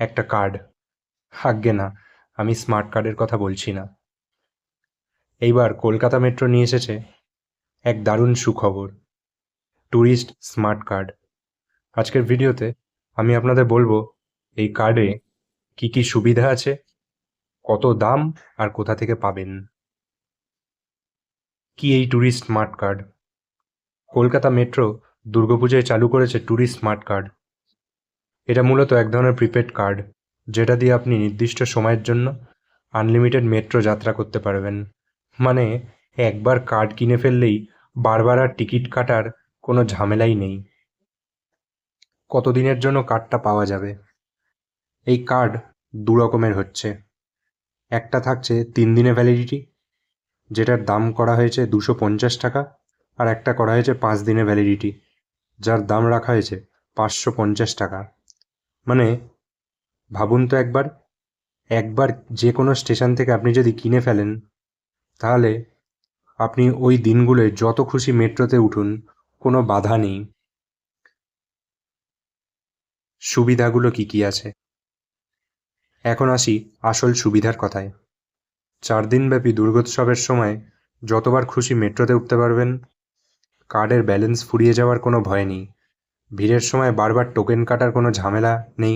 একটা কার্ড। হাগ্গে না, আমি স্মার্ট কার্ডের কথা বলছি না। এইবার কলকাতা মেট্রো নিয়ে এসেছে এক দারুণ সুখবর ট্যুরিস্ট স্মার্ট কার্ড। আজকের ভিডিওতে আমি আপনাদের বলব, এই কার্ডে কি কি সুবিধা আছে, কত দাম আর কোথা থেকে পাবেন। কি এই tourist smart card? Kolkata metro দুর্গাপূজায় চালু করেছে ট্যুরিস্ট স্মার্ট কার্ড। এটা মূলত এক ধরনের প্রিপেড কার্ড, যেটা দিয়ে আপনি নির্দিষ্ট সময়ের জন্য আনলিমিটেড মেট্রো যাত্রা করতে পারবেন। মানে একবার কার্ড কিনে ফেললেই বারবার আর টিকিট কাটার কোনো ঝামেলাই নেই। কতদিনের জন্য কার্ডটা পাওয়া যাবে? এই কার্ড দু রকমের হচ্ছে। একটা থাকছে তিন দিনে ভ্যালিডিটি যেটার দাম করা হয়েছে দুশো পঞ্চাশ টাকা, আর একটা করা হয়েছে পাঁচ দিনে ভ্যালিডিটি যার দাম রাখা হয়েছে পাঁচশো পঞ্চাশ টাকা। মানে ভাবুন তো একবার একবার যে কোনো স্টেশন থেকে আপনি যদি কিনে ফেলেন, তাহলে আপনি ওই দিনগুলোয় যত খুশি মেট্রোতে উঠুন, কোনো বাধা নেই। সুবিধাগুলো কি কি আছে? এখন আসি আসল সুবিধার কথায়। চার দিনব্যাপী দুর্গোৎসবের সময় যতবার খুশি মেট্রোতে উঠতে পারবেন, কার্ডের ব্যালেন্স ফুরিয়ে যাওয়ার কোনো ভয় নেই। ভিড়ের সময় বারবার টোকেন কাটার কোনো ঝামেলা নেই।